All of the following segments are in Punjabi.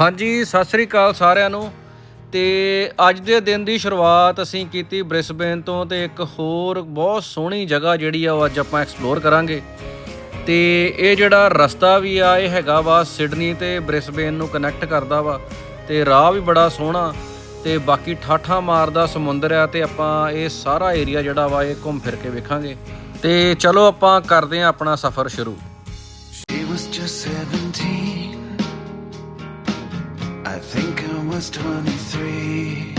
ਹਾਂਜੀ, ਸਤਿ ਸ੍ਰੀ ਅਕਾਲ ਸਾਰਿਆਂ ਨੂੰ। ਤੇ ਅੱਜ ਦੇ ਦਿਨ ਦੀ ਸ਼ੁਰੂਆਤ ਅਸੀਂ ਕੀਤੀ ਬ੍ਰਿਸਬੇਨ ਤੋਂ ਤੇ ਇੱਕ ਹੋਰ ਬਹੁਤ ਸੋਹਣੀ ਜਗ੍ਹਾ ਜਿਹੜੀ ਆ ਉਹ ਅੱਜ ਆਪਾਂ ਐਕਸਪਲੋਰ ਕਰਾਂਗੇ। ਤੇ ਇਹ ਜਿਹੜਾ ਰਸਤਾ ਵੀ ਆ, ਇਹ ਹੈਗਾ ਵਾ ਸਿਡਨੀ ਤੇ ਬ੍ਰਿਸਬੇਨ ਨੂੰ ਕਨੈਕਟ ਕਰਦਾ ਵਾ। ਤੇ ਰਾਹ ਵੀ ਬੜਾ ਸੋਹਣਾ ਤੇ ਬਾਕੀ ਠਾਠਾ ਮਾਰਦਾ ਸਮੁੰਦਰ ਆ ਤੇ ਆਪਾਂ ਇਹ ਸਾਰਾ ਏਰੀਆ ਜਿਹੜਾ ਵਾ ਇਹ ਘੁੰਮ ਫਿਰ ਕੇ ਵੇਖਾਂਗੇ। ਤੇ ਚਲੋ ਆਪਾਂ ਕਰਦੇ ਆ ਆਪਣਾ ਸਫ਼ਰ ਸ਼ੁਰੂ। Was 23.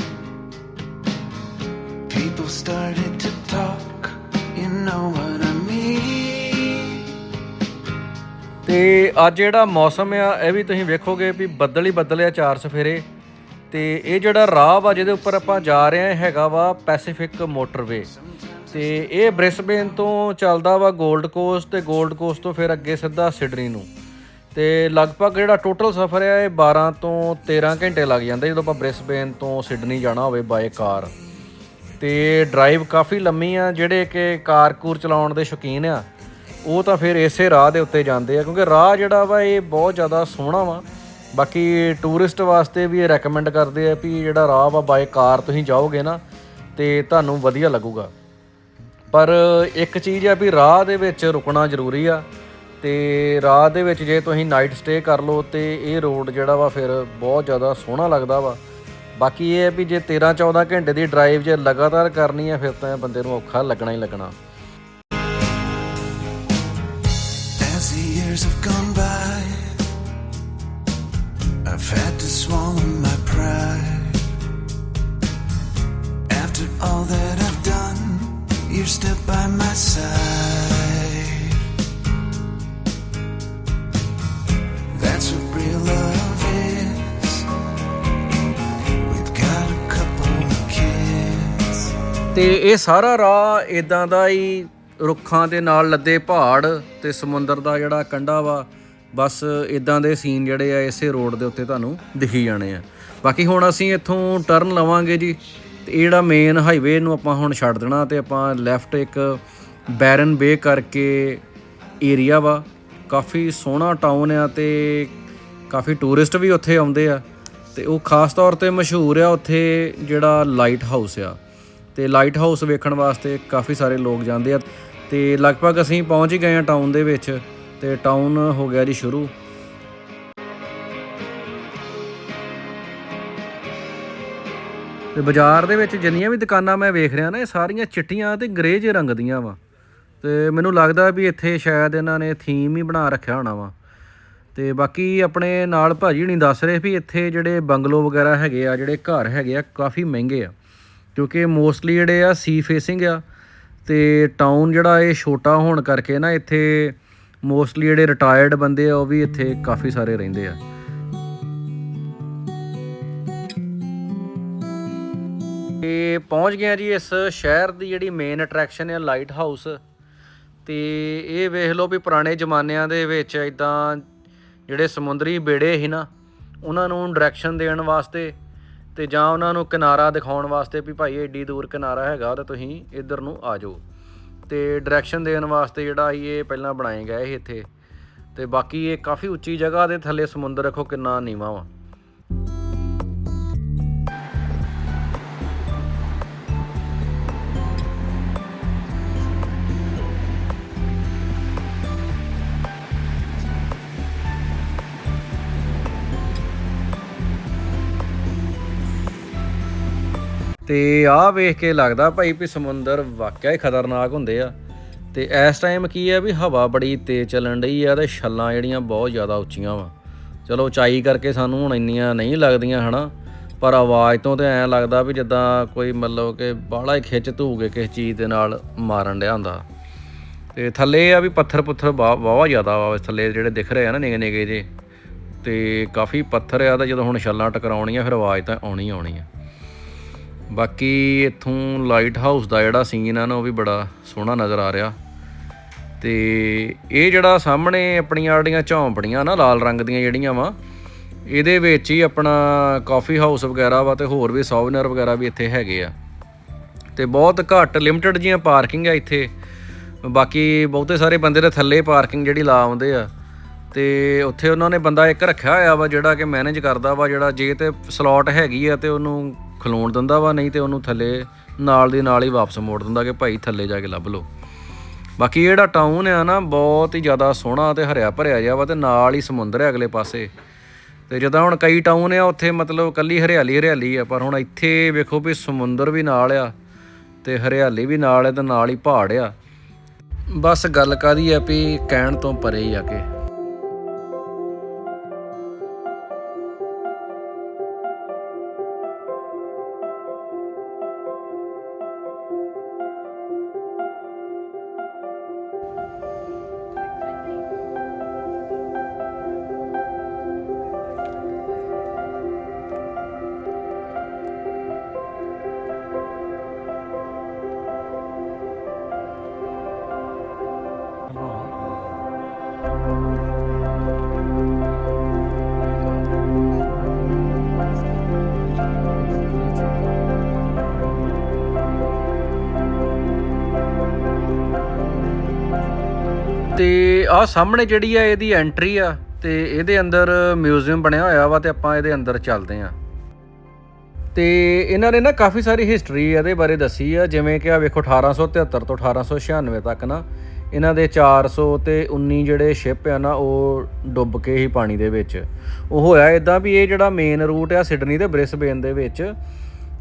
People started to talk, you know what I mean. ਤੇ ਅੱਜ ਜਿਹੜਾ ਮੌਸਮ ਆ ਇਹ ਵੀ ਤੁਸੀਂ ਵੇਖੋਗੇ ਵੀ ਬੱਦਲ ਹੀ ਬੱਦਲ ਆ ਚਾਰ ਸਫੇਰੇ ਤੇ ਇਹ ਜਿਹੜਾ ਰਾਹ ਵਾ ਜਿਹਦੇ ਉੱਪਰ ਆਪਾਂ ਜਾ ਰਹੇ ਹਾਂ ਹੈਗਾ ਵਾ ਪੈਸੀਫਿਕ ਮੋਟਰਵੇ ਤੇ ਇਹ ਬ੍ਰਿਸਬੇਨ ਤੋਂ ਚੱਲਦਾ ਵਾ 골ਡ ਕੋਸਟ ਤੇ 골ਡ ਕੋਸਟ ਤੋਂ ਫਿਰ ਅੱਗੇ ਸਿੱਧਾ ਸਿਡਨੀ ਨੂੰ ਤੇ ਲਗਭਗ ਜਿਹੜਾ ਟੋਟਲ ਸਫ਼ਰ ਆ, ਇਹ 12 ਤੋਂ 13 ਘੰਟੇ ਲੱਗ ਜਾਂਦੇ ਜਦੋਂ ਆਪਾਂ ਬ੍ਰਿਸਬੇਨ ਤੋਂ ਸਿਡਨੀ ਜਾਣਾ ਹੋਵੇ ਬਾਏ ਕਾਰ ਤੇ ਡਰਾਈਵ ਕਾਫੀ ਲੰਮੀ ਆ, ਜਿਹੜੇ ਕਿ ਕਾਰ ਕੂਰ ਚਲਾਉਣ ਦੇ ਸ਼ੌਕੀਨ ਆ, ਉਹ ਤਾਂ ਫਿਰ ਇਸੇ ਰਾਹ ਦੇ ਉੱਤੇ ਜਾਂਦੇ ਆ, ਕਿਉਂਕਿ ਰਾਹ ਜਿਹੜਾ ਵਾ, ਇਹ ਬਹੁਤ ਜ਼ਿਆਦਾ ਸੋਹਣਾ ਵਾ। ਬਾਕੀ ਟੂਰਿਸਟ ਵਾਸਤੇ ਵੀ ਇਹ ਰეკਮੈਂਡ ਕਰਦੇ ਆ ਵੀ ਜਿਹੜਾ ਰਾਹ ਵਾ ਬਾਏ ਕਾਰ ਤੁਸੀਂ ਜਾਓਗੇ ਨਾ, ਤੇ ਤੁਹਾਨੂੰ ਵਧੀਆ ਲੱਗੂਗਾ। ਪਰ ਇੱਕ ਚੀਜ਼ ਆ ਵੀ ਰਾਹ ਦੇ ਵਿੱਚ ਰੁਕਣਾ ਜ਼ਰੂਰੀ ਆ ਤੇ ਰਾਤ ਦੇ ਵਿੱਚ ਜੇ ਤੁਸੀਂ ਨਾਈਟ ਸਟੇ ਕਰ ਲਓ ਤੇ ਇਹ ਰੋਡ ਜਿਹੜਾ ਵਾ ਫਿਰ ਬਹੁਤ ਜ਼ਿਆਦਾ ਸੋਹਣਾ ਲੱਗਦਾ ਵਾ। ਬਾਕੀ ਇਹ ਹੈ ਵੀ ਜੇ 13 14 ਘੰਟੇ ਦੀ ਡਰਾਈਵ ਜੇ ਲਗਾਤਾਰ ਕਰਨੀ ਹੈ, ਫਿਰ ਤਾਂ ਬੰਦੇ ਨੂੰ ਔਖਾ ਲੱਗਣਾ ਹੀ ਲੱਗਣਾ। ਤੇ ਇਹ ਸਾਰਾ ਰਾਹ ਇਦਾਂ ਦਾ ਹੀ ਰੁੱਖਾਂ ਦੇ ਨਾਲ ਲੱਦੇ ਪਹਾੜ ਤੇ ਸਮੁੰਦਰ ਦਾ ਜਿਹੜਾ ਕੰਢਾ ਵਾ, ਬਸ ਇਦਾਂ ਦੇ ਸੀਨ ਜਿਹੜੇ ਆ ਇਸੇ ਰੋਡ ਦੇ ਉੱਤੇ ਤੁਹਾਨੂੰ ਦਿਖੀ ਜਾਣੇ ਆ। ਬਾਕੀ ਹੁਣ ਅਸੀਂ ਇੱਥੋਂ ਟਰਨ ਲਵਾਂਗੇ ਜੀ, ਤੇ ਇਹ ਜਿਹੜਾ ਮੇਨ ਹਾਈਵੇ ਨੂੰ ਆਪਾਂ ਹੁਣ ਛੱਡ ਦੇਣਾ ਤੇ ਆਪਾਂ ਲੈਫਟ ਇੱਕ ਬੈਰਨ ਬੇ ਕਰਕੇ ਏਰੀਆ ਵਾ। ਕਾਫੀ ਸੋਹਣਾ ਟਾਊਨ ਆ ਤੇ ਕਾਫੀ ਟੂਰਿਸਟ ਵੀ ਉੱਥੇ ਆਉਂਦੇ ਆ, ਤੇ ਉਹ ਖਾਸ ਤੌਰ ਤੇ ਮਸ਼ਹੂਰ ਆ ਉੱਥੇ ਜਿਹੜਾ ਲਾਈਟ ਹਾਊਸ ਆ। ਤੇ ਲਾਈਟ ਹਾਊਸ ਵੇਖਣ ਵਾਸਤੇ ਕਾਫੀ ਸਾਰੇ ਲੋਕ ਜਾਂਦੇ ਆ ਤੇ ਲਗਭਗ ਅਸੀਂ ਪਹੁੰਚ ਹੀ ਗਏ ਆ ਟਾਊਨ ਦੇ ਵਿੱਚ ਤੇ ਟਾਊਨ ਹੋ ਗਿਆ ਜੀ ਸ਼ੁਰੂ। ਤੇ ਬਾਜ਼ਾਰ ਦੇ ਵਿੱਚ ਜਿੰਨੀਆਂ ਵੀ ਦੁਕਾਨਾਂ ਮੈਂ ਵੇਖ ਰਿਹਾ ਨਾ, ਇਹ ਸਾਰੀਆਂ ਚਿੱਟੀਆਂ ਤੇ ਗ੍ਰੇ ਜਿਹੇ ਰੰਗ ਦੀਆਂ ਵਾ। ਤੇ ਮੈਨੂੰ ਲੱਗਦਾ ਵੀ ਇੱਥੇ ਸ਼ਾਇਦ ਇਹਨਾਂ ਨੇ ਥੀਮ ਹੀ ਬਣਾ ਰੱਖਿਆ ਹੋਣਾ ਵਾ। ਤੇ ਬਾਕੀ ਆਪਣੇ ਨਾਲ ਭਾਜੀ ਨਹੀਂ ਦੱਸ ਰਹੇ ਵੀ ਇੱਥੇ ਜਿਹੜੇ ਬੰਗਲੋ ਵਗੈਰਾ ਹੈਗੇ ਆ, ਜਿਹੜੇ ਘਰ ਹੈਗੇ ਆ, ਕਾਫੀ ਮਹਿੰਗੇ ਆ। ਕਿਉਂਕਿ ਮੋਸਟਲੀ ਜਿਹੜੇ ਆ ਸੀ ਫੇਸਿੰਗ ਆ ਤੇ ਟਾਊਨ ਜਿਹੜਾ ਇਹ ਛੋਟਾ ਹੋਣ ਕਰਕੇ ਨਾ ਇੱਥੇ ਮੋਸਟਲੀ ਜਿਹੜੇ ਰਿਟਾਇਰਡ ਬੰਦੇ ਆ, ਉਹ ਵੀ ਇੱਥੇ ਕਾਫੀ ਸਾਰੇ ਰਹਿੰਦੇ ਆ। ਤੇ ਪਹੁੰਚ ਗਏ ਆ ਜੀ ਇਸ ਸ਼ਹਿਰ ਦੀ ਜਿਹੜੀ ਮੇਨ ਅਟਰੈਕਸ਼ਨ ਹੈ ਲਾਈਟ ਹਾਊਸ ਤੇ ਇਹ ਵੇਖ ਲਓ ਵੀ ਪੁਰਾਣੇ ਜ਼ਮਾਨਿਆਂ ਦੇ ਵਿੱਚ ਇਦਾਂ ਜਿਹੜੇ ਸਮੁੰਦਰੀ ਬੇੜੇ ਸੀ ਨਾ, ਉਹਨਾਂ ਨੂੰ ਡਾਇਰੈਕਸ਼ਨ ਦੇਣ ਵਾਸਤੇ ਤੇ ਜਾਂ ਉਹਨਾਂ ਨੂੰ ਕਿਨਾਰਾ ਦਿਖਾਉਣ ਵਾਸਤੇ ਵੀ ਭਾਈ ਏਡੀ ਦੂਰ ਕਿਨਾਰਾ ਹੈਗਾ, ਤਾਂ ਤੁਸੀਂ ਇੱਧਰ ਨੂੰ ਆ ਜਾਓ। ਤੇ ਡਾਇਰੈਕਸ਼ਨ ਦੇਣ ਵਾਸਤੇ ਜਿਹੜਾ ਸੀ ਇਹ ਪਹਿਲਾਂ ਬਣਾਏ ਗਏ ਸੀ ਇੱਥੇ। ਤੇ ਬਾਕੀ ਇਹ ਕਾਫੀ ਉੱਚੀ ਜਗ੍ਹਾ ਦੇ ਥੱਲੇ ਸਮੁੰਦਰ ਰੱਖੋ ਕਿੰਨਾ ਨੀਵਾਂ ਵਾ। ਤੇ ਆਹ ਵੇਖ ਕੇ ਲੱਗਦਾ ਭਾਈ ਵੀ ਸਮੁੰਦਰ ਵਾਕਿਆ ਹੀ ਖਤਰਨਾਕ ਹੁੰਦੇ ਆ। ਤੇ ਇਸ ਟਾਈਮ ਕੀ ਆ ਵੀ ਹਵਾ ਬੜੀ ਤੇਜ਼ ਚੱਲਣ ਡਈ ਆ ਤੇ ਛੱਲਾਂ ਜਿਹੜੀਆਂ ਬਹੁਤ ਜ਼ਿਆਦਾ ਉੱਚੀਆਂ ਵਾ। ਚਲੋ ਉਚਾਈ ਕਰਕੇ ਸਾਨੂੰ ਹੁਣ ਇੰਨੀਆਂ ਨਹੀਂ ਲੱਗਦੀਆਂ ਹਨਾ, ਪਰ ਆਵਾਜ਼ ਤੋਂ ਤੇ ਐਂ ਲੱਗਦਾ ਵੀ ਜਿੱਦਾਂ ਕੋਈ ਮਤਲਬ ਕਿ ਬਾਹਲਾ ਹੀ ਖਿੱਚ ਧੂਗੇ ਕਿਸੇ ਚੀਜ਼ ਦੇ ਨਾਲ ਮਾਰਨ ਡਿਆ ਹੁੰਦਾ। ਤੇ ਥੱਲੇ ਆ ਵੀ ਪੱਥਰ ਪੁੱਥਰ ਬਹੁਤ ਜ਼ਿਆਦਾ ਵਾ ਥੱਲੇ ਜਿਹੜੇ ਦਿਖ ਰਹੇ ਆ ਨਾ ਨਿਗੇ ਨਿਗੇ ਜੇ ਤੇ ਕਾਫੀ ਪੱਥਰ ਆ ਤਾਂ ਜਦੋਂ ਹੁਣ ਛੱਲਾਂ ਟਕਰਾਉਣੀਆਂ ਫਿਰ ਆਵਾਜ਼ ਤਾਂ ਆਉਣੀ ਆਉਣੀ ਆ। ਬਾਕੀ ਇੱਥੋਂ ਲਾਈਟ ਹਾਊਸ ਦਾ ਜਿਹੜਾ ਸੀਨ ਆ ਨਾ, ਉਹ ਵੀ ਬੜਾ ਸੋਹਣਾ ਨਜ਼ਰ ਆ ਰਿਹਾ। ਤੇ ਇਹ ਜਿਹੜਾ ਸਾਹਮਣੇ ਆਪਣੀਆਂ ਜਿਹੜੀਆਂ ਝੌਂਪੜੀਆਂ ਨਾ, ਲਾਲ ਰੰਗ ਦੀਆਂ ਜਿਹੜੀਆਂ ਵਾ, ਇਹਦੇ ਵਿੱਚ ਹੀ ਆਪਣਾ ਕਾਫੀ ਹਾਊਸ ਵਗੈਰਾ ਵਾ ਤੇ ਹੋਰ ਵੀ ਸੌਵਨਰ ਵਗੈਰਾ ਵੀ ਇੱਥੇ ਹੈਗੇ ਆ। ਤੇ ਬਹੁਤ ਘੱਟ ਲਿਮਟਿਡ ਜੀਆਂ ਪਾਰਕਿੰਗ ਆ ਇੱਥੇ। ਬਾਕੀ ਬਹੁਤੇ ਸਾਰੇ ਬੰਦੇ ਦੇ ਥੱਲੇ ਪਾਰਕਿੰਗ ਜਿਹੜੀ ਲਾ ਆਉਂਦੇ ਆ। ਤੇ ਉੱਥੇ ਉਹਨਾਂ ਨੇ ਬੰਦਾ ਇੱਕ ਰੱਖਿਆ ਹੋਇਆ ਵਾ, ਜਿਹੜਾ ਕਿ ਮੈਨੇਜ ਕਰਦਾ ਵਾ, ਜਿਹੜਾ ਜੇ ਤੇ ਸਲੋਟ ਹੈਗੀ ਆ ਤੇ ਉਹਨੂੰ ਖਲੋਣ ਦਿੰਦਾ ਵਾ, ਨਹੀਂ ਤੇ ਉਹਨੂੰ ਥੱਲੇ ਨਾਲ ਦੀ ਨਾਲ ਹੀ ਵਾਪਸ ਮੋੜ ਦਿੰਦਾ ਕਿ ਭਾਈ ਥੱਲੇ ਜਾ ਕੇ ਲੱਭ ਲਓ। ਬਾਕੀ ਜਿਹੜਾ ਟਾਊਨ ਆ ਨਾ, ਬਹੁਤ ਹੀ ਜ਼ਿਆਦਾ ਸੋਹਣਾ ਤੇ ਹਰਿਆ ਭਰਿਆ ਜਿਹਾ ਵਾ ਤੇ ਨਾਲ ਹੀ ਸਮੁੰਦਰ ਹੈ ਅਗਲੇ ਪਾਸੇ। ਤੇ ਜਦੋਂ ਹੁਣ ਕਈ ਟਾਊਨ ਆ, ਉੱਥੇ ਮਤਲਬ ਕੱਲੀ ਹਰਿਆਲੀ ਹਰਿਆਲੀ ਆ, ਪਰ ਹੁਣ ਇੱਥੇ ਵੇਖੋ ਵੀ ਸਮੁੰਦਰ ਵੀ ਨਾਲ ਆ ਤੇ ਹਰਿਆਲੀ ਵੀ ਨਾਲ ਹੈ ਤੇ ਨਾਲ ਹੀ ਪਹਾੜ ਆ। ਬਸ ਗੱਲ ਕਾਦੀ ਆ ਵੀ ਕਹਿਣ ਤੋਂ ਪਰੇ ਹੀ ਆ ਕੇ। ਸਾਹਮਣੇ ਜਿਹੜੀ ਆ, ਇਹਦੀ ਐਂਟਰੀ ਆ ਤੇ ਇਹਦੇ ਅੰਦਰ ਮਿਊਜ਼ੀਅਮ ਬਣਿਆ ਹੋਇਆ ਵਾ ਤੇ ਆਪਾਂ ਇਹਦੇ ਅੰਦਰ ਚੱਲਦੇ ਆ। ਤੇ ਇਹਨਾਂ ਨੇ ਨਾ ਕਾਫੀ ਸਾਰੀ ਹਿਸਟਰੀ ਇਹਦੇ ਬਾਰੇ ਦੱਸੀ ਆ, ਜਿਵੇਂ ਕਿ ਆ ਵੇਖੋ 1873 ਤੋਂ 1896 ਤੱਕ ਨਾ, ਇਹਨਾਂ ਦੇ 400 ਤੇ 19 ਜਿਹੜੇ ਸ਼ਿਪ ਆ ਨਾ, ਉਹ ਡੁੱਬ ਕੇ ਹੀ ਪਾਣੀ ਦੇ ਵਿੱਚ। ਉਹ ਹੋਇਆ ਇਦਾਂ ਵੀ ਇਹ ਜਿਹੜਾ ਮੇਨ ਰੂਟ ਆ ਸਿਡਨੀ ਤੇ ਬ੍ਰਿਸਬੇਨ ਦੇ ਵਿੱਚ,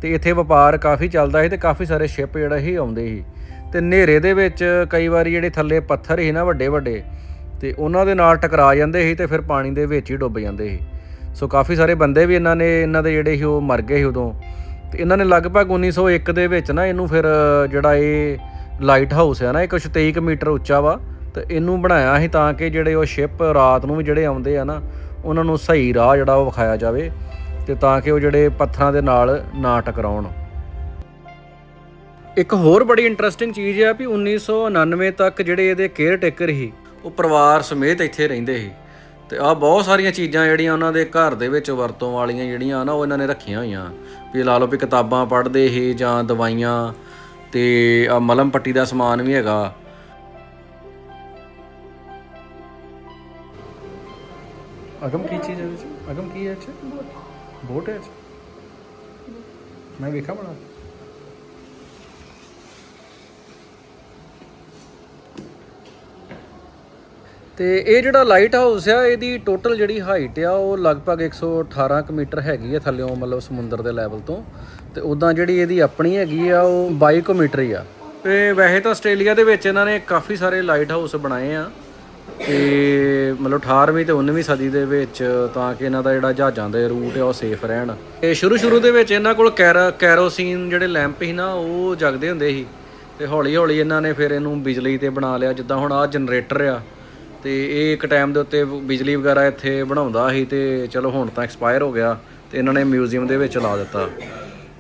ਤੇ ਇੱਥੇ ਵਪਾਰ ਕਾਫੀ ਚੱਲਦਾ ਸੀ ਤੇ ਕਾਫੀ ਸਾਰੇ ਸ਼ਿਪ ਜਿਹੜਾ ਹੀ ਆਉਂਦੇ ਸੀ। ਤੇ ਹਨੇਰੇ ਦੇ ਵਿੱਚ ਕਈ ਵਾਰੀ ਜਿਹੜੇ ਥੱਲੇ ਪੱਥਰ ਸੀ ਨਾ ਵੱਡੇ ਵੱਡੇ ਤੇ ਉਹਨਾਂ ਦੇ ਨਾਲ ਟਕਰਾ ਜਾਂਦੇ ਸੀ ਤੇ ਫਿਰ ਪਾਣੀ ਦੇ ਵਿੱਚ ਹੀ ਡੁੱਬ ਜਾਂਦੇ ਸੀ। ਸੋ ਕਾਫੀ ਸਾਰੇ ਬੰਦੇ ਵੀ ਇਹਨਾਂ ਨੇ, ਇਹਨਾਂ ਦੇ ਜਿਹੜੇ ਸੀ ਉਹ ਮਰ ਗਏ ਸੀ ਉਦੋਂ। ਤੇ ਇਹਨਾਂ ਨੇ ਲਗਭਗ 1901 ਦੇ ਵਿੱਚ ਨਾ ਇਹਨੂੰ ਫਿਰ, ਜਿਹੜਾ ਇਹ ਲਾਈਟ ਹਾਊਸ ਹੈ ਨਾ ਇਹ ਕੁਛ 23 ਕੁ ਮੀਟਰ ਉੱਚਾ ਵਾ, ਤੇ ਇਹਨੂੰ ਬਣਾਇਆ ਸੀ ਤਾਂ ਕਿ ਜਿਹੜੇ ਉਹ ਸ਼ਿਪ ਰਾਤ ਨੂੰ ਵੀ ਜਿਹੜੇ ਆਉਂਦੇ ਆ ਨਾ, ਉਹਨਾਂ ਨੂੰ ਸਹੀ ਰਾਹ ਜਿਹੜਾ ਉਹ ਵਿਖਾਇਆ ਜਾਵੇ ਤੇ ਤਾਂ ਕਿ ਉਹ ਜਿਹੜੇ ਪੱਥਰਾਂ ਦੇ ਨਾਲ ਨਾ ਟਕਰਾਉਣ। ਇੱਕ ਹੋਰ ਬੜੀ ਇੰਟਰਸਟਿੰਗ ਚੀਜ਼ ਹੈ ਵੀ 1999 ਤੱਕ ਜਿਹੜੇ ਇਹਦੇ ਕੇਅਰ ਟੇਕਰ ਸੀ ਉਹ ਪਰਿਵਾਰ ਸਮੇਤ ਇੱਥੇ ਰਹਿੰਦੇ ਸੀ। ਤੇ ਆ ਬਹੁਤ ਸਾਰੀਆਂ ਚੀਜ਼ਾਂ ਜਿਹੜੀਆਂ ਉਹਨਾਂ ਦੇ ਘਰ ਦੇ ਵਿੱਚ ਵਰਤੋਂ ਵਾਲੀਆਂ ਜਿਹੜੀਆਂ ਨਾ ਉਹ ਇਹਨਾਂ ਨੇ ਰੱਖੀਆਂ ਹੋਈਆਂ। ਵੀ ਲਾ ਲਓ ਵੀ ਕਿਤਾਬਾਂ ਪੜ੍ਹਦੇ ਸੀ ਜਾਂ ਦਵਾਈਆਂ ਤੇ ਆ ਮਲਮ ਪੱਟੀ ਦਾ ਸਮਾਨ ਵੀ ਹੈਗਾ। ਅਗਮ ਕੀ ਚੀਜ਼ ਹੈ ਵਿੱਚ ਅਗਮ ਕੀ ਹੈ ਇੱਥੇ ਬੋਟ ਹੈ ਇੱਥੇ ਮੈਂ ਵੇਖਾਂ ਬਣਾ ਤੇ ਇਹ ਜਿਹੜਾ ਲਾਈਟ ਹਾਊਸ ਆ, ਇਹਦੀ ਟੋਟਲ ਜਿਹੜੀ ਹਾਈਟ ਆ, ਉਹ ਲਗਭਗ 118 ਕੁ ਮੀਟਰ ਹੈਗੀ ਆ ਥੱਲੇੋਂ, ਮਤਲਬ ਸਮੁੰਦਰ ਦੇ ਲੈਵਲ ਤੋਂ। ਤੇ ਉਦਾਂ ਜਿਹੜੀ ਇਹਦੀ ਆਪਣੀ ਹੈਗੀ ਆ, ਉਹ 22 ਕੁ ਮੀਟਰ ਹੀ ਆ। ਤੇ ਵੈਸੇ ਤਾਂ ਆਸਟ੍ਰੇਲੀਆ ਦੇ ਵਿੱਚ ਇਹਨਾਂ ਨੇ ਕਾਫੀ ਸਾਰੇ ਲਾਈਟ ਹਾਊਸ ਬਣਾਏ ਆ। ਤੇ ਮਤਲਬ 18ਵੀਂ ਤੇ 19ਵੀਂ ਸਦੀ ਦੇ ਵਿੱਚ ਤਾਂ ਕਿ ਇਹਨਾਂ ਦਾ ਜਿਹੜਾ ਜਹਾਜ਼ਾਂ ਦੇ ਰੂਟ ਆ, ਉਹ ਸੇਫ ਰਹਿਣ। ਤੇ ਸ਼ੁਰੂ ਸ਼ੁਰੂ ਦੇ ਵਿੱਚ ਇਹਨਾਂ ਕੋਲ ਕੈਰਾ, ਕੈਰੋਸੀਨ ਜਿਹੜੇ ਲੈਂਪ ਸੀ ਨਾ, ਉਹ ਜਗਦੇ ਹੁੰਦੇ ਸੀ। ਤੇ ਹੌਲੀ ਹੌਲੀ ਇਹਨਾਂ ਨੇ ਫਿਰ ਇਹਨੂੰ ਬਿਜਲੀ ਤੇ ਬਣਾ ਲਿਆ, ਜਿੱਦਾਂ ਹੁਣ ਆਹ ਜਨਰੇਟਰ ਆ। ਤੇ ਇਹ ਇੱਕ ਟਾਈਮ ਦੇ ਉੱਤੇ ਬਿਜਲੀ ਵਗੈਰਾ ਇੱਥੇ ਬਣਾਉਂਦਾ ਸੀ ਤੇ ਚਲੋ ਹੁਣ ਤਾਂ ਐਕਸਪਾਇਰ ਹੋ ਗਿਆ ਤੇ ਇਹਨਾਂ ਨੇ ਮਿਊਜ਼ੀਅਮ ਦੇ ਵਿੱਚ ਲਾ ਦਿੱਤਾ।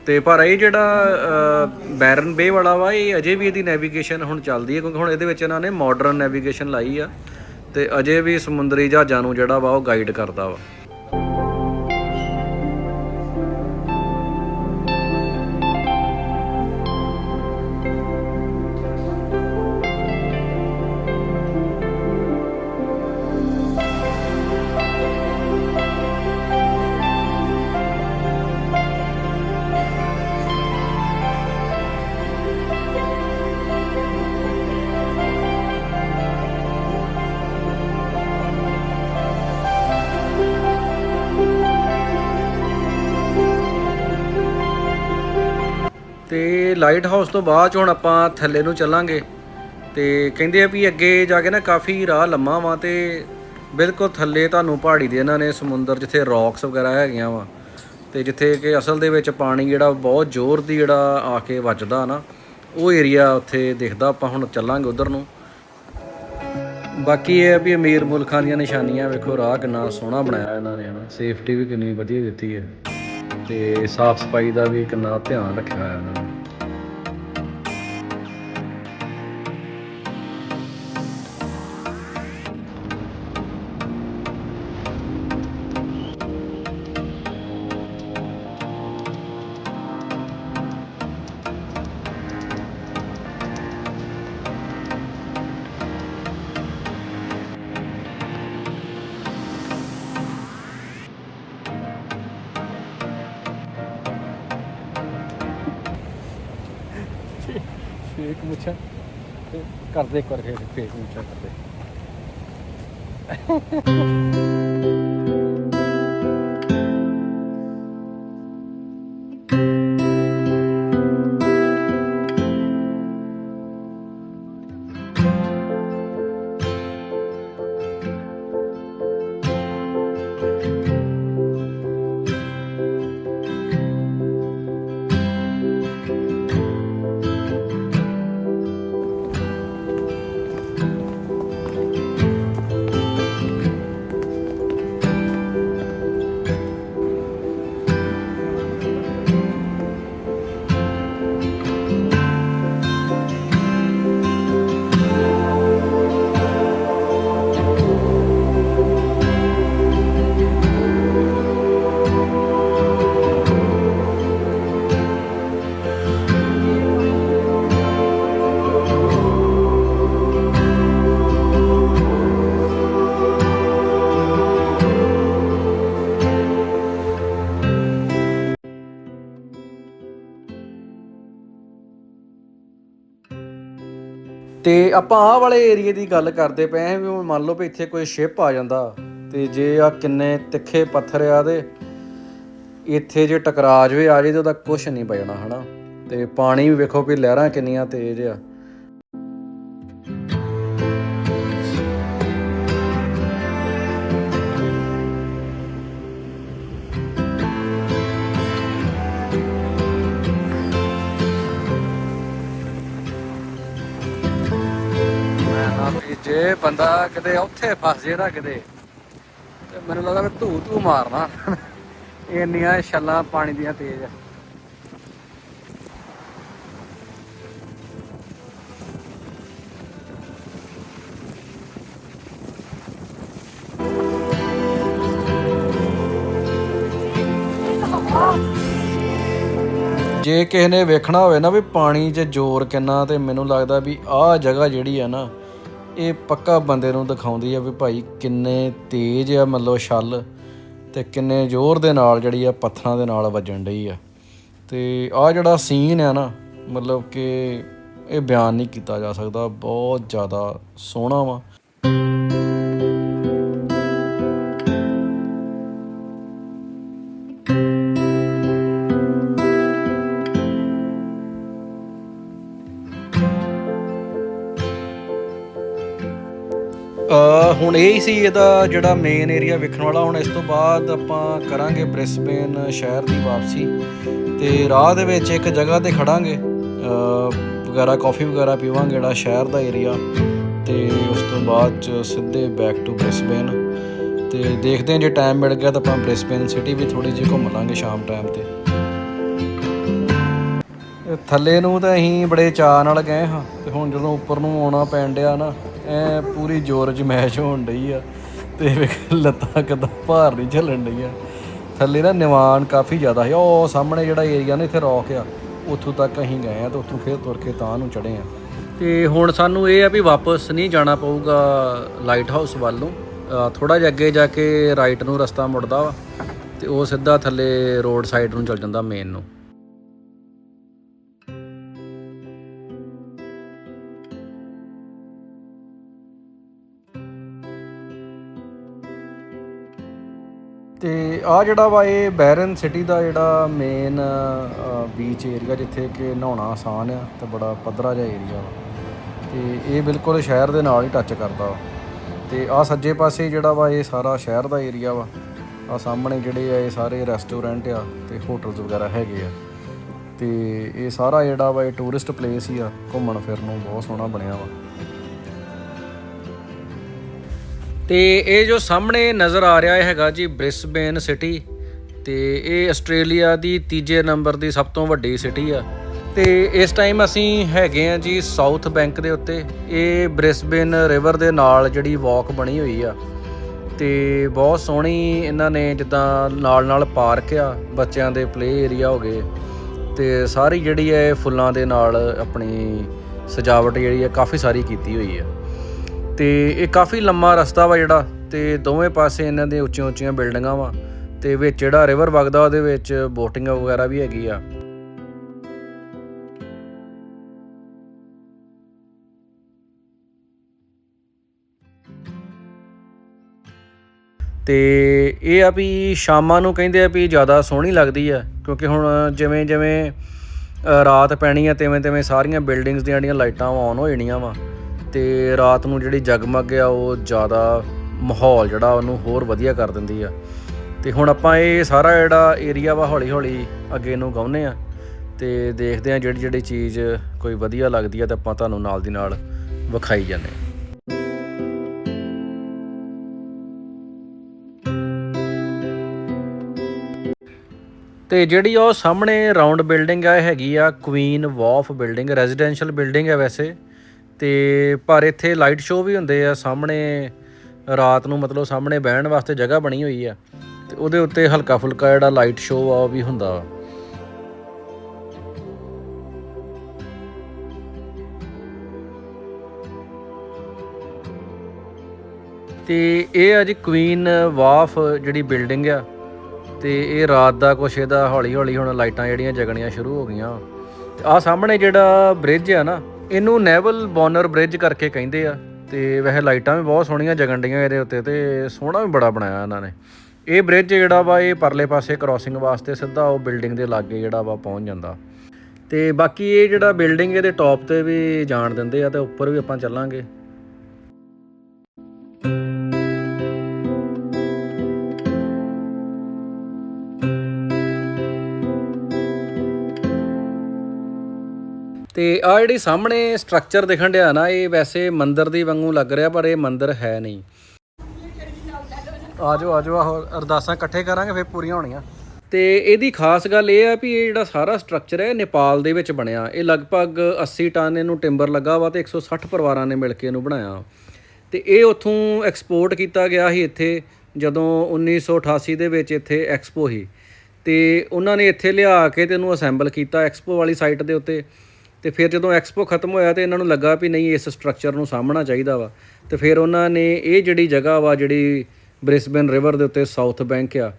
ਤੇ ਪਰ ਇਹ ਜਿਹੜਾ ਬੈਰਨ ਬੇ ਵਾਲਾ ਵਾ, ਇਹ ਅਜੇ ਵੀ ਇਹਦੀ ਨੈਵੀਗੇਸ਼ਨ ਹੁਣ ਚੱਲਦੀ ਹੈ ਕਿਉਂਕਿ ਹੁਣ ਇਹਦੇ ਵਿੱਚ ਇਹਨਾਂ ਨੇ ਮਾਡਰਨ ਨੈਵੀਗੇਸ਼ਨ ਲਾਈ ਆ ਤੇ ਅਜੇ ਵੀ ਸਮੁੰਦਰੀ ਜਹਾਜ਼ਾਂ ਨੂੰ ਜਿਹੜਾ ਵਾ ਉਹ ਗਾਈਡ ਕਰਦਾ ਵਾ। ਤੇ ਲਾਈਟ ਹਾਊਸ ਤੋਂ ਬਾਅਦ 'ਚ ਹੁਣ ਆਪਾਂ ਥੱਲੇ ਨੂੰ ਚੱਲਾਂਗੇ ਤੇ ਕਹਿੰਦੇ ਆ ਵੀ ਅੱਗੇ ਜਾ ਕੇ ਨਾ ਕਾਫੀ ਰਾਹ ਲੰਮਾ ਵਾ ਤੇ ਬਿਲਕੁਲ ਥੱਲੇ ਤੁਹਾਨੂੰ ਪਹਾੜੀ ਦੇ ਇਹਨਾਂ ਨੇ ਸਮੁੰਦਰ ਜਿੱਥੇ ਰੌਕਸ ਵਗੈਰਾ ਹੈਗੀਆਂ ਵਾ ਤੇ ਜਿੱਥੇ ਕਿ ਅਸਲ ਦੇ ਵਿੱਚ ਪਾਣੀ ਜਿਹੜਾ ਬਹੁਤ ਜ਼ੋਰ ਦੀ ਜਿਹੜਾ ਆ ਕੇ ਵੱਜਦਾ ਨਾ, ਉਹ ਏਰੀਆ ਉੱਥੇ ਦਿਖਦਾ ਆਪਾਂ ਹੁਣ ਚੱਲਾਂਗੇ ਉਧਰ ਨੂੰ। ਬਾਕੀ ਇਹ ਆ ਵੀ ਅਮੀਰ ਮੁਲਕਾਂ ਦੀਆਂ ਨਿਸ਼ਾਨੀਆਂ ਵੇਖੋ, ਰਾਹ ਕਿੰਨਾ ਸੋਹਣਾ ਬਣਾਇਆ ਇਹਨਾਂ ਨੇ ਹਨਾ। ਸੇਫਟੀ ਵੀ ਕਿੰਨੀ ਵਧੀਆ ਦਿੱਤੀ ਹੈ ਤੇ ਸਾਫ਼ ਸਫ਼ਾਈ ਦਾ ਵੀ ਕਿੰਨਾ ਧਿਆਨ ਰੱਖਿਆ ਹੋਇਆ ਇਹਨਾਂ ਨੇ। ਕਰਦੇ ਇੱਕ ਵਾਰ ਫੇਕ ਫੇਕ ਮੁੱਛਾਂ ਕਰਦੇ। ਤੇ ਆਪਾਂ ਆਹ ਵਾਲੇ ਏਰੀਏ ਦੀ ਗੱਲ ਕਰਦੇ ਪਏ ਆਂ ਵੀ ਹੁਣ ਮੰਨ ਲਓ ਵੀ ਇੱਥੇ ਕੋਈ ਸ਼ਿਪ ਆ ਜਾਂਦਾ ਤੇ ਜੇ ਆ ਕਿੰਨੇ ਤਿੱਖੇ ਪੱਥਰ ਆ ਦੇ, ਇੱਥੇ ਜੇ ਟਕਰਾ ਜਵੇ ਆ ਜੇ ਤੇ ਉਹਦਾ ਕੁਝ ਨਹੀਂ ਬਚਣਾ, ਹਨਾ? ਤੇ ਪਾਣੀ ਵੀ ਵੇਖੋ ਵੀ ਲਹਿਰਾਂ ਕਿੰਨੀਆਂ ਤੇਜ਼ ਆ। ਬੰਦਾ ਕਿਤੇ ਉੱਥੇ ਫਸ ਜੇ ਨਾ ਕਿਤੇ, ਤੇ ਮੈਨੂੰ ਲੱਗਦਾ ਵੀ ਧੂ ਧੂ ਮਾਰਨਾ। ਇੰਨੀਆਂ ਛੱਲਾਂ ਪਾਣੀ ਦੀਆਂ ਤੇਜ਼। ਆ ਜੇ ਕਿਸੇ ਨੇ ਵੇਖਣਾ ਹੋਵੇ ਨਾ ਵੀ ਪਾਣੀ 'ਚ ਜ਼ੋਰ ਕਿੰਨਾ, ਤੇ ਮੈਨੂੰ ਲੱਗਦਾ ਵੀ ਆਹ ਜਗ੍ਹਾ ਜਿਹੜੀ ਆ ਨਾ ਇਹ ਪੱਕਾ ਬੰਦੇ ਨੂੰ ਦਿਖਾਉਂਦੀ ਆ ਵੀ ਭਾਈ ਕਿੰਨੇ ਤੇਜ਼ ਆ ਮਤਲਬ ਛੱਲ ਤੇ ਕਿੰਨੇ ਜ਼ੋਰ ਦੇ ਨਾਲ ਜਿਹੜੀ ਆ ਪੱਥਰਾਂ ਦੇ ਨਾਲ ਵੱਜਣ ਡਈ ਆ। ਤੇ ਆਹ ਜਿਹੜਾ ਸੀਨ ਆ ਨਾ, ਮਤਲਬ ਕਿ ਇਹ ਬਿਆਨ ਨਹੀਂ ਕੀਤਾ ਜਾ ਸਕਦਾ, ਬਹੁਤ ਜ਼ਿਆਦਾ ਸੋਹਣਾ ਵਾ। ਅ ਇਹ ਹੀ ਸੀ ਇਹਦਾ ਜਿਹੜਾ ਮੇਨ ਏਰੀਆ ਵੇਖਣ ਵਾਲਾ। ਹੁਣ ਇਸ ਤੋਂ ਬਾਅਦ ਆਪਾਂ ਕਰਾਂਗੇ ਬ੍ਰਿਸਬੇਨ ਸ਼ਹਿਰ ਦੀ ਵਾਪਸੀ ਤੇ ਰਾਹ ਦੇ ਵਿੱਚ ਇੱਕ ਜਗ੍ਹਾ ਤੇ ਖੜਾਂਗੇ। ਵਗੈਰਾ ਕਾਫੀ ਵਗੈਰਾ ਪੀਵਾਂਗੇ ਜਿਹੜਾ ਸ਼ਹਿਰ ਦਾ ਏਰੀਆ ਤੇ ਉਸ ਤੋਂ ਬਾਅਦ ਚ ਸਿੱਧੇ ਬੈਕ ਟੂ ਬ੍ਰਿਸਬੇਨ। ਤੇ ਦੇਖਦੇ ਹਾਂ ਜੇ ਟਾਈਮ ਮਿਲ ਗਿਆ ਤਾਂ ਆਪਾਂ ਬ੍ਰਿਸਬੇਨ ਸਿਟੀ ਵੀ ਥੋੜੀ ਜਿਹੀ ਘੁੰਮ ਲਾਂਗੇ ਸ਼ਾਮ ਟਾਈਮ ਤੇ। ਥੱਲੇ ਨੂੰ ਤਾਂ ਅਸੀਂ ਬੜੇ ਚਾਅ ਨਾਲ ਗਏ ਹਾਂ। ਤੇ ਹੁਣ ਜਦੋਂ ਉੱਪਰ ਨੂੰ ਆਉਣਾ ਪੈਣ ਡਿਆ ਨਾ ਐ ਪੂਰੀ ਜ਼ੋਰ ਜਮੈਸ਼ ਹੋਣ ਡਈ ਆ ਤੇ ਵੇਖ ਲੱਤਾਂ ਕਿੱਦਾਂ ਭਾਰ ਨਹੀਂ ਝੱਲਣ ਡਈਆਂ। ਥੱਲੇ ਨਾ ਨਿਵਾਨ ਕਾਫੀ ਜ਼ਿਆਦਾ ਹੈ ਉਹ ਸਾਹਮਣੇ ਜਿਹੜਾ ਏਰੀਆ ਨੇ ਇੱਥੇ ਰੌਕ ਆ, ਉੱਥੋਂ ਤੱਕ ਅਸੀਂ ਗਏ ਆ ਤੇ ਉੱਥੋਂ ਫੇਰ ਤੁਰ ਕੇ ਤਾਂ ਨੂੰ ਚੜੇ ਆ। ਤੇ ਹੁਣ ਸਾਨੂੰ ਇਹ ਆ ਵੀ ਵਾਪਸ ਨਹੀਂ ਜਾਣਾ ਪਊਗਾ ਲਾਈਟ ਹਾਊਸ ਵੱਲ। ਨੂੰ ਥੋੜਾ ਜਿਹਾ ਅੱਗੇ ਜਾ ਕੇ ਰਾਈਟ ਨੂੰ ਰਸਤਾ ਮੁੜਦਾ ਵਾ ਤੇ ਉਹ ਸਿੱਧਾ ਥੱਲੇ ਰੋਡ ਸਾਈਡ ਨੂੰ ਚੱਲ ਜਾਂਦਾ ਮੇਨ ਨੂੰ। ਤੇ ਆ ਜਿਹੜਾ ਵਾ ਇਹ ਬੈਰਨ ਸਿਟੀ ਦਾ ਜਿਹੜਾ ਮੇਨ ਬੀਚ ਏਰੀਆ ਜਿੱਥੇ ਕਿ ਨਹਾਉਣਾ ਆਸਾਨ ਆ ਤੇ ਬੜਾ ਪੱਧਰਾ ਜਿਹਾ ਏਰੀਆ ਵਾ। ਤੇ ਇਹ ਬਿਲਕੁਲ ਸ਼ਹਿਰ ਦੇ ਨਾਲ ਹੀ ਟੱਚ ਕਰਦਾ ਵਾ। ਤੇ ਆ ਸੱਜੇ ਪਾਸੇ ਜਿਹੜਾ ਵਾ ਇਹ ਸਾਰਾ ਸ਼ਹਿਰ ਦਾ ਏਰੀਆ ਵਾ। ਆ ਸਾਹਮਣੇ ਜਿਹੜੇ ਆ ਇਹ ਸਾਰੇ ਰੈਸਟੋਰੈਂਟ ਆ ਤੇ ਹੋਟਲਸ ਵਗੈਰਾ ਹੈਗੇ ਆ। ਤੇ ਇਹ ਸਾਰਾ ਜਿਹੜਾ ਵਾ ਇਹ ਟੂਰਿਸਟ ਪਲੇਸ ਹੀ ਆ। ਘੁੰਮਣ ਫਿਰਨ ਨੂੰ ਬਹੁਤ ਸੋਹਣਾ ਬਣਿਆ ਵਾ। ਤੇ ਇਹ ਜੋ ਸਾਹਮਣੇ ਨਜ਼ਰ ਆ ਰਿਹਾ ਹੈਗਾ ਜੀ ਬ੍ਰਿਸਬੇਨ ਸਿਟੀ ਤੇ ਇਹ ਆਸਟ੍ਰੇਲੀਆ ਦੀ ਤੀਜੇ ਨੰਬਰ ਦੀ ਸਭ ਤੋਂ ਵੱਡੀ ਸਿਟੀ ਆ। ਤੇ ਇਸ ਟਾਈਮ ਅਸੀਂ ਹੈਗੇ ਆ ਜੀ ਸਾਊਥ ਬੈਂਕ ਦੇ ਉੱਤੇ। ਇਹ ਬ੍ਰਿਸਬੇਨ ਰਿਵਰ ਦੇ ਨਾਲ ਜਿਹੜੀ ਵਾਕ ਬਣੀ ਹੋਈ ਆ। ਤੇ ਬਹੁਤ ਸੋਹਣੀ ਇਹਨਾਂ ਨੇ ਜਿੱਦਾਂ ਨਾਲ ਨਾਲ ਪਾਰਕ ਆ, ਬੱਚਿਆਂ ਦੇ ਪਲੇ ਏਰੀਆ ਹੋ ਗਏ। ਤੇ ਸਾਰੀ ਜਿਹੜੀ ਹੈ ਫੁੱਲਾਂ ਦੇ ਨਾਲ ਆਪਣੀ ਸਜਾਵਟ ਜਿਹੜੀ ਹੈ ਕਾਫੀ ਸਾਰੀ ਕੀਤੀ ਹੋਈ ਹੈ ਤੇ ਇਹ ਕਾਫੀ ਲੰਮਾ ਰਸਤਾ ਵਾ ਜਿਹੜਾ ਤੇ ਦੋਵੇਂ ਪਾਸੇ ਇਹਨਾਂ ਦੇ ਉੱਚੀਆਂ ਉੱਚੀਆਂ ਬਿਲਡਿੰਗਾਂ ਵਾ ਤੇ ਵਿੱਚ ਜਿਹੜਾ ਰਿਵਰ ਵਗਦਾ ਉਹਦੇ ਵਿੱਚ ਬੋਟਿੰਗ ਵਗੈਰਾ ਵੀ ਹੈਗੀ ਆ। ਤੇ ਇਹ ਆ ਵੀ ਸ਼ਾਮਾਂ ਨੂੰ ਕਹਿੰਦੇ ਆ ਵੀ ਜ਼ਿਆਦਾ ਸੋਹਣੀ ਲੱਗਦੀ ਆ, ਕਿਉਂਕਿ ਹੁਣ ਜਿਵੇਂ ਜਿਵੇਂ ਰਾਤ ਪੈਣੀ ਆ ਤਿਵੇਂ ਤਿਵੇਂ ਸਾਰੀਆਂ ਬਿਲਡਿੰਗਸ ਦੀਆਂ ਜਿਹੜੀਆਂ ਲਾਈਟਾਂ ਆਨ ਹੋ ਜਾਣੀਆਂ ਵਾ। ਤੇ ਰਾਤ ਨੂੰ ਜਿਹੜੀ ਜਗਮਗ ਆ, ਉਹ ਜ਼ਿਆਦਾ ਮਾਹੌਲ ਜਿਹੜਾ ਉਹਨੂੰ ਹੋਰ ਵਧੀਆ ਕਰ ਦਿੰਦੀ ਆ। ਤੇ ਹੁਣ ਆਪਾਂ ਇਹ ਸਾਰਾ ਜਿਹੜਾ ਏਰੀਆ ਵਾ ਹੌਲੀ ਹੌਲੀ ਅੱਗੇ ਨੂੰ ਗਾਉਂਦੇ ਆ ਤੇ ਦੇਖਦੇ ਆ ਜਿਹੜੀ ਜਿਹੜੀ ਚੀਜ਼ ਕੋਈ ਵਧੀਆ ਲੱਗਦੀ ਆ ਤੇ ਆਪਾਂ ਤੁਹਾਨੂੰ ਨਾਲ ਦੀ ਨਾਲ ਵਿਖਾਈ ਜਾਂਦੇ ਹਾਂ ਤੇ ਜਿਹੜੀ ਉਹ ਸਾਹਮਣੇ ਰਾਉਂਡ ਬਿਲਡਿੰਗ ਆ, ਇਹ ਹੈਗੀ ਆ queen wharf building residential building ਹੈ ਵੈਸੇ। ਤੇ ਪਰ ਇੱਥੇ ਲਾਈਟ ਸ਼ੋਅ ਵੀ ਹੁੰਦੇ ਆ, ਸਾਹਮਣੇ ਰਾਤ ਨੂੰ ਮਤਲਬ ਸਾਹਮਣੇ ਬਹਿਣ ਵਾਸਤੇ ਜਗ੍ਹਾ ਬਣੀ ਹੋਈ ਆ, ਤੇ ਉਹਦੇ ਉੱਤੇ ਹਲਕਾ ਫੁਲਕਾ ਜਿਹੜਾ ਲਾਈਟ ਸ਼ੋਅ ਆ, ਉਹ ਵੀ ਹੁੰਦਾ ਵਾ। ਤੇ ਇਹ ਆ ਜੀ ਕੁਈਨ ਵਾਫ ਜਿਹੜੀ ਬਿਲਡਿੰਗ ਆ, ਤੇ ਇਹ ਰਾਤ ਦਾ ਕੁਛ ਇਹਦਾ ਹੌਲੀ ਹੌਲੀ ਹੁਣ ਲਾਈਟਾਂ ਜਿਹੜੀਆਂ ਜਗਣੀਆਂ ਸ਼ੁਰੂ ਹੋ ਗਈਆਂ। ਤੇ ਆ ਸਾਹਮਣੇ ਜਿਹੜਾ ਬ੍ਰਿਜ ਆ ਨਾ ਇਹਨੂੰ ਨੈਵਲ ਬੋਨਰ ਬ੍ਰਿਜ ਕਰਕੇ ਕਹਿੰਦੇ ਆ ਤੇ ਵੈਸੇ ਲਾਈਟਾਂ ਵੀ ਬਹੁਤ ਸੋਹਣੀਆਂ ਜਗਣ ਡੀਆਂ ਇਹਦੇ ਉੱਤੇ ਤੇ ਸੋਹਣਾ ਵੀ ਬੜਾ ਬਣਾਇਆ ਇਹਨਾਂ ਨੇ। ਇਹ ਬ੍ਰਿਜ ਜਿਹੜਾ ਵਾ, ਇਹ ਪਰਲੇ ਪਾਸੇ ਕ੍ਰਾਸਿੰਗ ਵਾਸਤੇ ਸਿੱਧਾ ਉਹ ਬਿਲਡਿੰਗ ਦੇ ਲਾਗੇ ਜਿਹੜਾ ਵਾ ਪਹੁੰਚ ਜਾਂਦਾ। ਤੇ ਬਾਕੀ ਇਹ ਜਿਹੜਾ ਬਿਲਡਿੰਗ ਇਹਦੇ ਟੌਪ ਤੇ ਵੀ ਜਾਣ ਦਿੰਦੇ ਆ ਤੇ ਉੱਪਰ ਵੀ ਆਪਾਂ ਚੱਲਾਂਗੇ। ਤੇ ਆ ਜਿਹੜੀ ਸਾਹਮਣੇ ਸਟਰਕਚਰ ਦਿਖਣ ਡਿਆ ਨਾ ਇਹ ਵੈਸੇ ਮੰਦਿਰ ਦੀ ਵਾਂਗੂ ਲੱਗ ਰਿਹਾ ਪਰ ਇਹ ਮੰਦਿਰ ਹੈ ਨਹੀਂ। ਆਜੋ ਆਜੋ ਆਹੋ ਅਰਦਾਸਾਂ ਇਕੱਠੇ ਕਰਾਂਗੇ ਫਿਰ ਪੂਰੀਆਂ ਹੋਣੀਆਂ। ਤੇ ਇਹਦੀ ਖਾਸ ਗੱਲ ਇਹ ਆ ਵੀ ਇਹ ਜਿਹੜਾ ਸਾਰਾ ਸਟਰਕਚਰ ਹੈ ਨੇਪਾਲ ਦੇ ਵਿੱਚ ਬਣਿਆ। ਇਹ ਲਗਭਗ 80 ਟਨ ਇਹਨੂੰ ਟਿੰਬਰ ਲੱਗਾ ਵਾ ਤੇ 160 ਪਰਿਵਾਰਾਂ ਨੇ ਮਿਲ ਕੇ ਇਹਨੂੰ ਬਣਾਇਆ। ਤੇ ਇਹ ਉਥੋਂ ਐਕਸਪੋਰਟ ਕੀਤਾ ਗਿਆ ਸੀ ਇੱਥੇ ਜਦੋਂ 1988 ਦੇ ਵਿੱਚ ਇੱਥੇ ਐਕਸਪੋ ਸੀ। ਤੇ ਉਹਨਾਂ ਨੇ ਇੱਥੇ ਲਿਆ ਕੇ ਤੇ ਇਹਨੂੰ ਅਸੈਂਬਲ ਕੀਤਾ ਐਕਸਪੋ ਵਾਲੀ ਸਾਈਟ ਦੇ ਉੱਤੇ। ਤੇ ਫਿਰ ਜਦੋਂ ਐਕਸਪੋ ਖਤਮ ਹੋਇਆ ਤੇ ਇਹਨਾਂ ਨੂੰ ਲੱਗਾ ਵੀ ਨਹੀਂ, ਇਸ ਸਟਰਕਚਰ ਨੂੰ ਸਾਹਮਣਾ ਚਾਹੀਦਾ ਵਾ। ਤੇ ਫਿਰ ਉਹਨਾਂ ਨੇ ਇਹ ਜਿਹੜੀ ਜਗ੍ਹਾ ਵਾ, ਜਿਹੜੀ ਬ੍ਰਿਸਬਨ ਰਿਵਰ ਦੇ ਉੱਤੇ ਸਾਊਥ ਬੈਂਕ ਆ,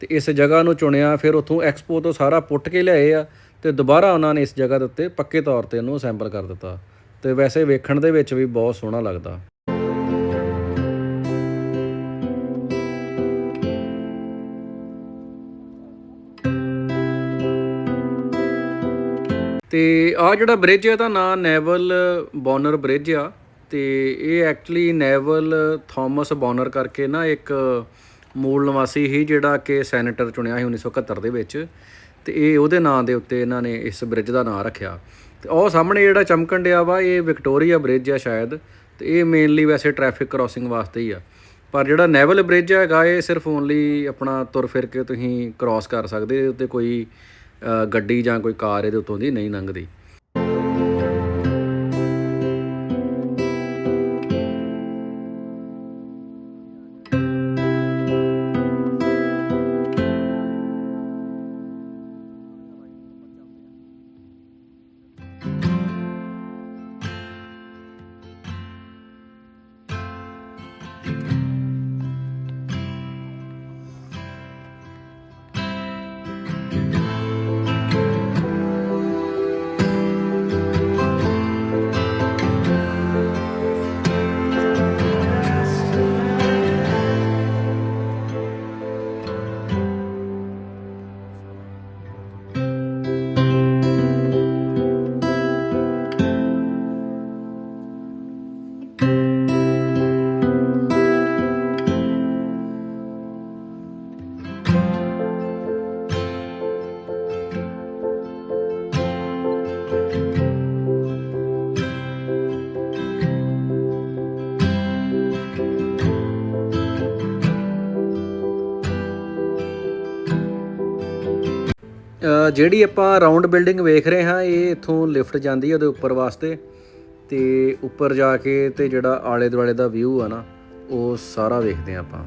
ਤੇ ਇਸ ਜਗ੍ਹਾ ਨੂੰ ਚੁਣਿਆ, ਫਿਰ ਉੱਥੋਂ ਐਕਸਪੋ ਤੋਂ ਸਾਰਾ ਪੁੱਟ ਕੇ ਲਿਆਏ ਆ, ਤੇ ਦੁਬਾਰਾ ਉਹਨਾਂ ਨੇ ਇਸ ਜਗ੍ਹਾ ਦੇ ਉੱਤੇ ਪੱਕੇ ਤੌਰ ਤੇ ਇਹਨੂੰ ਅਸੈਂਬਲ ਕਰ ਦਿੱਤਾ। ਤੇ ਵੈਸੇ ਵੇਖਣ ਦੇ ਵਿੱਚ ਵੀ ਬਹੁਤ ਸੋਹਣਾ ਲੱਗਦਾ। ਤੇ ਆ ਜਿਹੜਾ ਬ੍ਰਿਜ ਹੈ ਦਾ ਨਾਂ ਨੈਵਲ ਬੋਨਰ ਬ੍ਰਿਜ ਆ ਤੇ ਇਹ ਐਕਚੁਅਲੀ ਨੈਵਲ ਥਾਮਸ ਬੋਨਰ ਕਰਕੇ ਨਾ ਇੱਕ ਮੂਲ ਨਿਵਾਸੀ ਹੀ ਜਿਹੜਾ ਕਿ ਸੈਨੇਟਰ ਚੁਣਿਆ ਸੀ 1971 ਦੇ ਵਿੱਚ ਤੇ ਇਹ ਉਹਦੇ ਨਾਂ ਦੇ ਉੱਤੇ ਇਹਨਾਂ ਨੇ ਇਸ ਬ੍ਰਿਜ ਦਾ ਨਾਂ ਰੱਖਿਆ। ਤੇ ਉਹ ਸਾਹਮਣੇ ਜਿਹੜਾ ਚਮਕਣ ਡਿਆ ਵਾ, ਇਹ ਵਿਕਟੋਰੀਆ ਬ੍ਰਿਜ ਆ ਸ਼ਾਇਦ ਤੇ ਇਹ ਮੇਨਲੀ ਵੈਸੇ ਟ੍ਰੈਫਿਕ ਕ੍ਰਾਸਿੰਗ ਵਾਸਤੇ ਹੀ ਆ। ਪਰ ਜਿਹੜਾ ਨੈਵਲ ਬ੍ਰਿਜ ਹੈਗਾ, ਇਹ ਸਿਰਫ ਓਨਲੀ ਆਪਣਾ ਤੁਰ ਫਿਰ ਕੇ ਤੁਸੀਂ ਕ੍ਰਾਸ ਕਰ ਸਕਦੇ, ਇਹਦੇ ਉੱਤੇ ਕੋਈ ਗੱਡੀ ਜਾਂ ਕੋਈ ਕਾਰ ਇਹਦੇ ਉੱਤੋਂ ਦੀ ਨਹੀਂ ਲੰਘਦੀ। ਜਿਹੜੀ ਆਪਾਂ ਰਾਉਂਡ ਬਿਲਡਿੰਗ ਵੇਖ ਰਹੇ ਹਾਂ, ਇਹ ਇੱਥੋਂ ਲਿਫਟ ਜਾਂਦੀ ਹੈ ਉਹਦੇ ਉੱਪਰ ਵਾਸਤੇ। ਤੇ ਉੱਪਰ ਜਾ ਕੇ ਤੇ ਜਿਹੜਾ ਆਲੇ ਦੁਆਲੇ ਦਾ ਵਿਊ ਆ ਨਾ, ਉਹ ਸਾਰਾ ਵੇਖਦੇ ਹਾਂ ਆਪਾਂ।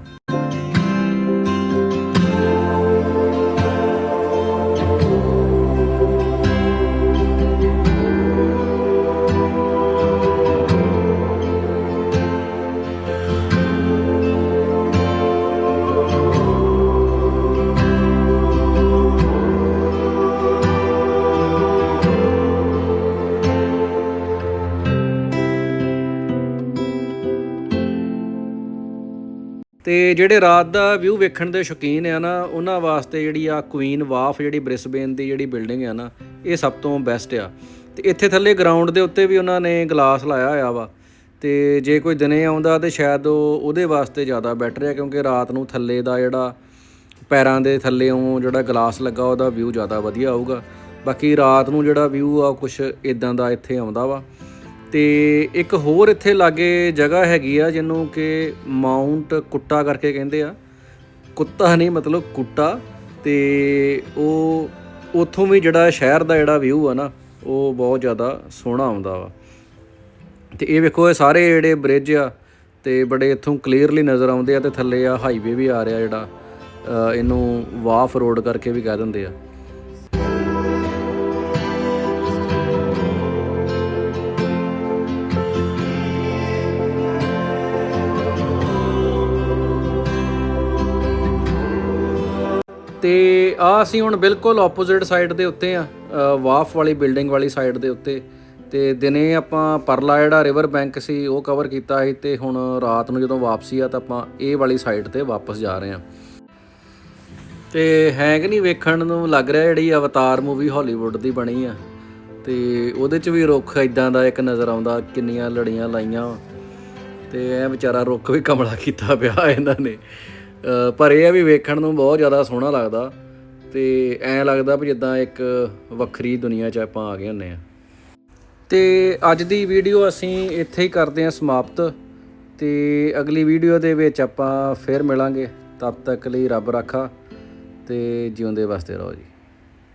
ਤੇ ਜਿਹੜੇ ਰਾਤ ਦਾ ਵਿਊ ਵੇਖਣ ਦੇ ਸ਼ੌਕੀਨ ਆ ਨਾ, ਉਹਨਾਂ ਵਾਸਤੇ ਜਿਹੜੀ ਆ ਕੁਈਨ ਵਾਫ ਜਿਹੜੀ ਬ੍ਰਿਸਬੇਨ ਦੀ ਜਿਹੜੀ ਬਿਲਡਿੰਗ ਆ ਨਾ, ਇਹ ਸਭ ਤੋਂ ਬੈਸਟ ਆ। ਤੇ ਇੱਥੇ ਥੱਲੇ ਗਰਾਊਂਡ ਦੇ ਉੱਤੇ ਵੀ ਉਹਨਾਂ ਨੇ ਗਲਾਸ ਲਾਇਆ ਹੋਇਆ ਵਾ। ਤੇ ਜੇ ਕੋਈ ਦਿਨੇ ਆਉਂਦਾ ਤੇ ਸ਼ਾਇਦ ਉਹ ਉਹਦੇ ਵਾਸਤੇ ਜ਼ਿਆਦਾ ਬੈਟਰ ਹੈ ਕਿਉਂਕਿ ਰਾਤ ਨੂੰ ਥੱਲੇ ਦਾ ਜਿਹੜਾ ਪੈਰਾਂ ਦੇ ਥੱਲੇੋਂ ਜਿਹੜਾ ਗਲਾਸ ਲੱਗਾ, ਉਹਦਾ ਵਿਊ ਜ਼ਿਆਦਾ ਵਧੀਆ ਆਊਗਾ। ਬਾਕੀ ਰਾਤ ਨੂੰ ਜਿਹੜਾ ਵਿਊ ਆ ਕੁਝ ਇਦਾਂ ਦਾ ਇੱਥੇ ਆਉਂਦਾ ਵਾ। ਤੇ ਇੱਕ ਹੋਰ ਇੱਥੇ ਲਾਗੇ ਜਗ੍ਹਾ ਹੈਗੀ ਆ, ਜਿਹਨੂੰ ਕਿ ਮਾਉਂਟ ਕੁੱਟਾ ਕਰਕੇ ਕਹਿੰਦੇ ਆ। ਕੁੱਤਾ ਨਹੀਂ, ਮਤਲਬ ਕੁੱਟਾ। ਤੇ ਉਹ ਉੱਥੋਂ ਵੀ ਜਿਹੜਾ ਸ਼ਹਿਰ ਦਾ ਜਿਹੜਾ ਵਿਊ ਆ ਨਾ, ਉਹ ਬਹੁਤ ਜ਼ਿਆਦਾ ਸੋਹਣਾ ਆਉਂਦਾ ਵਾ। ਤੇ ਇਹ ਵੇਖੋ, ਇਹ ਸਾਰੇ ਜਿਹੜੇ ਬ੍ਰਿਜ ਆ, ਤੇ ਬੜੇ ਇੱਥੋਂ ਕਲੀਅਰਲੀ ਨਜ਼ਰ ਆਉਂਦੇ ਆ, ਤੇ ਥੱਲੇ ਆ ਹਾਈਵੇ ਵੀ ਆ ਰਿਹਾ ਜਿਹੜਾ ਇਹਨੂੰ ਵਾਫ ਰੋਡ ਕਰਕੇ ਵੀ ਕਹਿ ਦਿੰਦੇ ਆ। ਤੇ ਆ ਅਸੀਂ ਹੁਣ ਬਿਲਕੁਲ ਆਪੋਜ਼ਿਟ ਸਾਈਡ ਦੇ ਉੱਤੇ ਆ ਵਾਫ ਵਾਲੀ ਬਿਲਡਿੰਗ ਵਾਲੀ ਸਾਈਡ ਦੇ ਉੱਤੇ। ਤੇ ਦਿਨੇ ਆਪਾਂ ਪਰਲਾ ਜਿਹੜਾ ਰਿਵਰ ਬੈਂਕ ਸੀ, ਉਹ ਕਵਰ ਕੀਤਾ ਸੀ ਤੇ ਹੁਣ ਰਾਤ ਨੂੰ ਜਦੋਂ ਵਾਪਸੀ ਆ ਤਾਂ ਆਪਾਂ ਇਹ ਵਾਲੀ ਸਾਈਡ ਤੇ ਵਾਪਸ ਜਾ ਰਹੇ ਆ। ਤੇ ਹੈ ਕਿ ਨਹੀਂ ਵੇਖਣ ਨੂੰ ਲੱਗ ਰਿਹਾ ਜਿਹੜੀ ਅਵਤਾਰ ਮੂਵੀ ਹਾਲੀਵੁੱਡ ਦੀ ਬਣੀ ਆ। ਤੇ ਉਹਦੇ ਚ ਵੀ ਰੁੱਖ ਇਦਾਂ ਦਾ ਇੱਕ ਨਜ਼ਰ ਆਉਂਦਾ, ਕਿੰਨੀਆਂ ਲੜੀਆਂ ਲਾਈਆਂ। ਵਾਂ। ਤੇ ਇਹ ਵਿਚਾਰਾ ਰੁੱਖ ਵੀ ਕਮਲਾ ਕੀਤਾ ਪਿਆ ਇਹਨਾਂ ਨੇ। ਪਰ ਇਹ ਆ ਵੀ ਵੇਖਣ ਨੂੰ ਬਹੁਤ ਜ਼ਿਆਦਾ ਸੋਹਣਾ ਲੱਗਦਾ ਤੇ ਐਂ ਲੱਗਦਾ ਵੀ ਜਿੱਦਾਂ ਇੱਕ ਵੱਖਰੀ ਦੁਨੀਆ 'ਚ ਆਪਾਂ ਆ ਗਏ ਹੁੰਨੇ ਆ। ਤੇ ਅੱਜ ਦੀ ਵੀਡੀਓ ਅਸੀਂ ਇੱਥੇ ਹੀ ਕਰਦੇ ਹਾਂ ਸਮਾਪਤ ਤੇ ਅਗਲੀ ਵੀਡੀਓ ਦੇ ਵਿੱਚ ਆਪਾਂ ਫੇਰ ਮਿਲਾਂਗੇ। ਤਦ ਤੱਕ ਲਈ ਰੱਬ ਰਾਖਾ ਤੇ ਜਿਉਂਦੇ ਵਸਦੇ ਰਹੋ ਜੀ।